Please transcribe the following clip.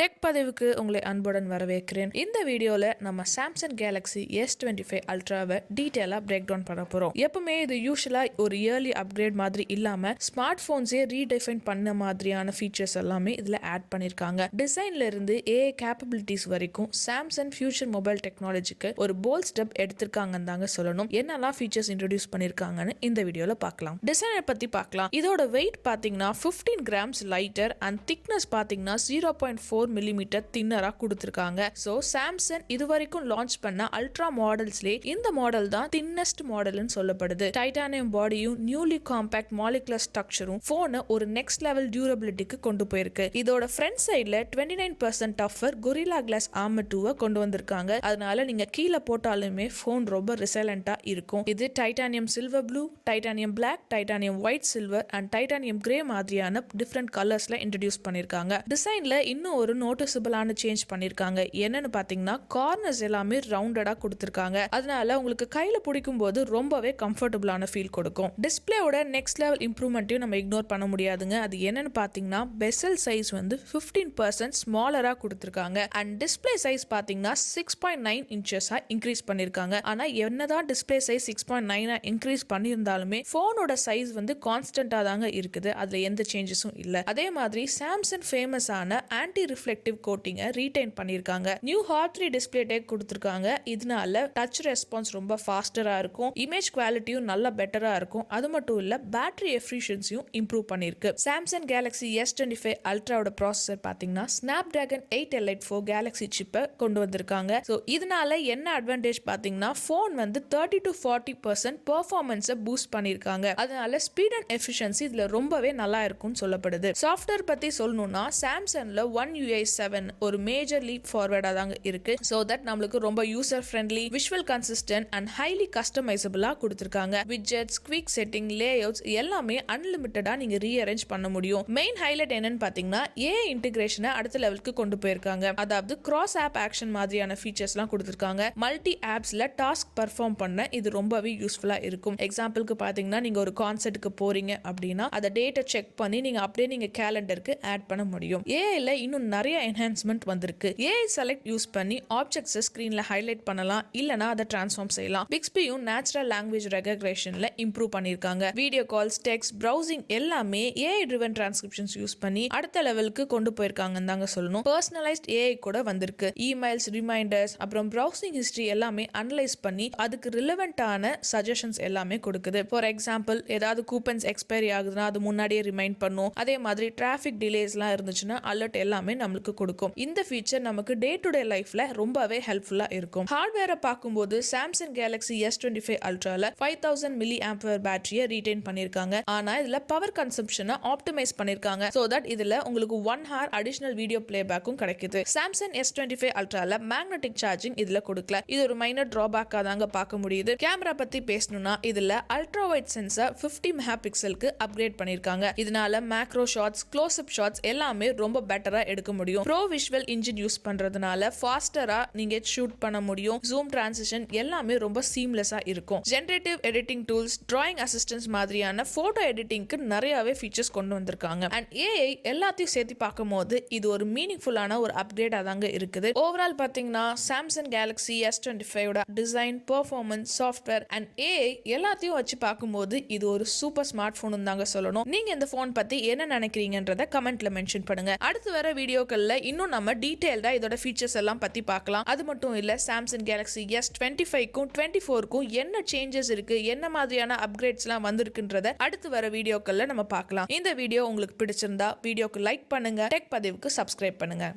Tech பதிவுக்கு உங்களை அன்புடன் வரவேற்கிறேன். இந்த வீடியோவில் நம்ம Samsung Galaxy S twenty five அல்ட்ராவை டீட்டெயிலாக பிரேக் டவுன் பண்ண போகிறோம் எப்பவுமே இது யூஸ்வலாக ஒரு இயர்லி அப்கிரேட் மாதிரி இல்லாமல் ஸ்மார்ட் ஃபோன்ஸே ரீடிஃபைன் பண்ண மாதிரியான ஃபீச்சர்ஸ் எல்லாமே இதில் ஆட் பண்ணியிருக்காங்க டிசைன்ல இருந்து ஏ கேப்பபிலிட்டிஸ் வரைக்கும் சாம்சங் ஃபியூச்சர் மொபைல் டெக்னாலஜிக்கு ஒரு போல் ஸ்டெப் எடுத்திருக்காங்கன்னு தாங்க சொல்லணும். என்னெல்லாம் ஃபீச்சர்ஸ் இன்ட்ரடியூஸ் பண்ணியிருக்காங்கன்னு இந்த வீடியோவில் பார்க்கலாம். டிசைனை பற்றி பார்க்கலாம். இதோட வெயிட் பார்த்தீங்கன்னா fifteen grams lighter and thickness பார்த்தீங்கன்னா ஜீரோ பாயிண்ட் ஃபோர் மில்லிமீட்டர் தின்னரா கொடுத்துருக்காங்க. ஸோ சாம்சங் இது வரைக்கும் லான்ச் பண்ண அல்ட்ரா மாடல்ஸ்லே இந்த மாடல் தான் தின்னஸ்ட் மாடல்னு சொல்லப்படுது. டைட்டானியம் பாடியும் நியூலி காம்பேக்ட் மாலிகுலர் ஸ்ட்ரக்சரும் ஃபோனை ஒரு நெக்ஸ்ட் லெவல் டியூரபிலிட்டிக்கு கொண்டு போயிருக்கு. இதோட ஃப்ரண்ட் சைடில் twenty nine percent tougher Gorilla Glass Armor டூவை கொண்டு வந்திருக்காங்க. அதனால நீங்க கீழே போட்டாலுமே ஃபோன் ரொம்ப ரிசைலண்டா இருக்கும். இது titanium silver blue titanium black titanium white silver and titanium grey மாதிரியான டிஃப்ரெண்ட் கலர்ஸ்ல இன்ட்ரடியூஸ் பண்ணிருக்காங்க. டிசைன்ல இன்னும் ஒரு நோட்டிசபிளான சேஞ்ச் பண்ணிருக்காங்க. என்னன்னு பார்த்தீங்கன்னா கார்னர்ஸ் எல்லாமே ரவுண்டடா கொடுத்துருக்காங்க. அதனால உங்களுக்கு கையில் பிடிக்கும் போது ரொம்பவே கம்ஃபர்டபுளான ஃபீல் கொடுக்கும். டிஸ்பிளேயோட நெக்ஸ்ட் லெவல் இம்ப்ரூவ்மெண்ட்டையும் நம்ம இக்னோர் பண்ண முடியாதுங்க. அது என்னன்னு பார்த்தீங்கன்னா பெசல் சைஸ் வந்து ஃபிஃப்டீன் பர்சன்ட் ஸ்மாலராக கொடுத்துருக்காங்க. அண்ட் டிஸ்பிளே சைஸ் பார்த்தீங்கன்னா சிக்ஸ் பாயிண்ட் நைன் இன்ச்சஸாக இன்க்ரீஸ் பண்ணிருக்காங்க. ஆனால் என்னதான் டிஸ்பிளே சைஸ் சிக்ஸ் பாயிண்ட் நைனா இன்க்ரீஸ் பண்ணியிருந்தாலுமே ஃபோனோட சைஸ் வந்து கான்ஸ்டன்ட்டாக தாங்க இருக்குது. அதில் எந்த சேஞ்சஸும் இல்லை. அதே மாதிரி சாம்சங் ஃபேமஸான ஆன்டி ரிஃப்ளெக்டிவ் கோட்டிங்கை ரீடைன் பண்ணியிருக்காங்க new hard three display tag கொடுத்துருக்காங்க. இதனால டச் ரெஸ்பான்ஸ் ரொம்ப ஃபாஸ்டராக இருக்கும். இமேஜ் குவாலிட்டியும் நல்லா பெட்டராக இருக்கும். அது மட்டும் இல்லை பேட்டரி எஃபிஷியன்சியும் இம்ப்ரூவ் பண்ணிருக்கு. Samsung Galaxy S twenty five அல்ட்ராவோட processor பார்த்தீங்கன்னா Snapdragon eight elite for Galaxy சிப்பை கொண்டு வந்திருக்காங்க. ஸோ இதனால என்ன அட்வான்டேஜ் பார்த்தீங்கன்னா ஃபோன் வந்து தேர்ட்டி டு ஃபார்ட்டி பர்சன்ட் பர்ஃபார்மன்ஸை பூஸ்ட் பண்ணியிருக்காங்க அதனால ஸ்பீட் அண்ட் எஃபிஷியன்சி இதில் ரொம்பவே நல்லா இருக்கும்னு சொல்லப்படுது. சாஃப்ட்வேர் பற்றி சொல்லணும்னா சாம்சங்கில் ஒன் யூஐ செவன் ஒரு மேஜர் லீப் ஃபார்வர்டாக தாங்க இருக்கு. ஸோ தட் நம்மளுக்கு ரொம்ப user friendly visual consistent and highly கஸ்டமைசபிளாக கொடுத்துருக்காங்க. விட்ஜெட்ஸ் குவிக் செட்டிங் லேஅவுட்ஸ் எல்லாமே அன்லிமிட்டடாக நீங்கள் ரீஅரேஞ்ச் பண்ண முடியும். மெயின் ஹைலைட் என்னன்னு பார்த்தீங்கன்னா ஏ இன்டிகிரேஷனை அடுத்த லெவலுக்கு கொண்டு போயிருக்காங்க. அதாவது கிராஸ் ஆப் ஆக்ஷன் மாதிரியான ஃபீச்சர்ஸ்லாம் கொடுத்துருக்காங்க. மல்டி ஆப்ஸில் டாஸ்க் பர்ஃபார்ம் பண்ண இது ரொம்பவே யூஸ்ஃபுல்லாக இருக்கும். எக்ஸாம்பிளுக்கு பார்த்தீங்கன்னா நீங்கள் ஒரு கான்சர்ட்டுக்கு போறீங்க அப்படின்னா அதை டேட்டை செக் பண்ணி நீங்கள் அப்படியே நீங்கள் கேலண்டருக்கு ஆட் பண்ண முடியும். ஏஐல இன்னும் நிறைய என்ஹான்ஸ்மெண்ட் வந்திருக்கு. ஏஐ செலக்ட் யூஸ் பண்ணி ஆப்ஜெக்ட்ஸை ஸ்க்ரீனில் ஹைலைட் பண்ணலாம். இல்லனா அதை டிரான்ஸ்ஃபார்ம் செய்யலாம். பிக்ஸ்பியும் நேச்சுரல் லாங்குவேஜ் ரெகக்ரேஷனில் இம்ப்ரூவ் பண்ணியிருக்காங்க. வீடியோ கால்ஸ் டெக்ஸ்ட் ப்ரௌசிங் எல்லாமே ஏஐ ட்ரிவன் டிரான்ஸ்கிரிப்ஷன்ஸ் யூஸ் பண்ணி அடுத்த லெவலுக்கு கொண்டு போயிருக்காங்கன்னு தாங்க சொல்லணும். பர்சனலைஸ்ட் ஏஐ கூட வந்திருக்கு. இமெயில்ஸ் ரிமைண்டர்ஸ் அப்புறம் ப்ரௌசிங் ஹிஸ்ட்ரி எல்லாமே அனலைஸ் பண்ணி அதுக்கு ரிலவெண்ட்டான சஜஷன்ஸ் எல்லாமே கொடுக்குது. ஃபார் எக்ஸாம்பிள் ஏதாவது கூப்பன்ஸ் எக்ஸ்பைரி ஆகுதுன்னா அது முன்னாடியே ரிமைண்ட் பண்ணும். அதே மாதிரி டிராஃபிக் டிலேஸ்லாம் இருந்துச்சுன்னா அலர்ட் எல்லாமே நம்மளுக்கு கொடுக்கும். இந்த ஃபீச்சர் நமக்கு டே டு டே லைஃப்ல ரொம்பவே ஹெல்ப்ஃபுல்லாக இருக்கும். ஹார்ட்வேரை பார்க்கும்போது Samsung Galaxy S twenty five அல்ட்ரால five thousand milli ampere பேட்டரியை ரீடைன் பண்ணியிருக்காங்க. ஆனா இதுல பவர் கன்சம்ஷனை ஆப்டிமைஸ் பண்ணியிருக்காங்க. ஸோ தட் இதுல உங்களுக்கு ஒன் ஹார் அடிஷனல் வீடியோ பிளேபேக்கும் கிடைக்குது. சாம்சங் எஸ் டுவெண்ட்டி ஃபைவ் அல்ட்ரால மேக்னெட்டிக் சார்ஜிங் இதுல கொடுக்கல. இது ஒரு மைனர் டிராபேக்காக தாங்க பார்க்க முடியுது. கேமரா பத்தி பேசணும்னா இதுல அல்ட்ரா வைட் சென்சார் 50 மெகா பிக்சலுக்கு அப்கிரேட் பண்ணியிருக்காங்க. இதனால macro shots close up shots எல்லாமே ரொம்ப பெட்டரா எடுக்க முடியும். ப்ரோ விஷுவல் இன்ஜின் யூஸ் பண்றதுனால ஃபாஸ்டரா நீங்க ஷூட் பண்ண முடியும். ஜூம் டிரான்சிஷன் எல்லாமே ரொம்ப சீம்லெஸ்ஸா இருக்கும். Generative editing tools drawing assistance மாதிரியான போட்டோ எடிட்டிங்க்கு நிறையவே ஃபீச்சர்ஸ் கொண்டு வந்திருக்காங்க. அண்ட் ஏஐ எல்லாத்தையும் சேர்த்து பார்க்கும்போது இது ஒரு மீனிங்ஃபுல்லான ஒரு அப்கிரேடாக தாங்க இருக்குது. ஓவரால் பார்த்தீங்கன்னா Samsung Galaxy S twenty ஃபைவோட design performance software and AI எல்லாத்தையும் வச்சு பார்க்கும்போது இது ஒரு சூப்பர் ஸ்மார்ட் போன் தாங்க சொல்லணும். நீங்க இந்த ஃபோன் பத்தி என்ன நினைக்கிறீங்கன்றத கமெண்ட்ல மென்ஷன் பண்ணுங்க. அடுத்து வர வீடியோ வீடியோக்களில் இன்னும் நம்ம டீட்டெயில்டாக இதோட ஃபீச்சர்ஸ் எல்லாம் பற்றி பார்க்கலாம். அது மட்டும் இல்லை சாம்சங் கேலக்ஸி எஸ் டுவெண்ட்டி ஃபைவ்க்கும் டுவெண்ட்டி ஃபோருக்கும் என்ன சேஞ்சஸ் இருக்குது என்ன மாதிரியான அப்கிரேட்ஸ்லாம் வந்திருக்குன்றத அடுத்து வர வீடியோக்களில் நம்ம பார்க்கலாம். இந்த வீடியோ உங்களுக்கு பிடிச்சிருந்தா வீடியோக்கு லைக் பண்ணுங்க டெக் பதிவுக்கு சப்ஸ்கிரைப் பண்ணுங்க.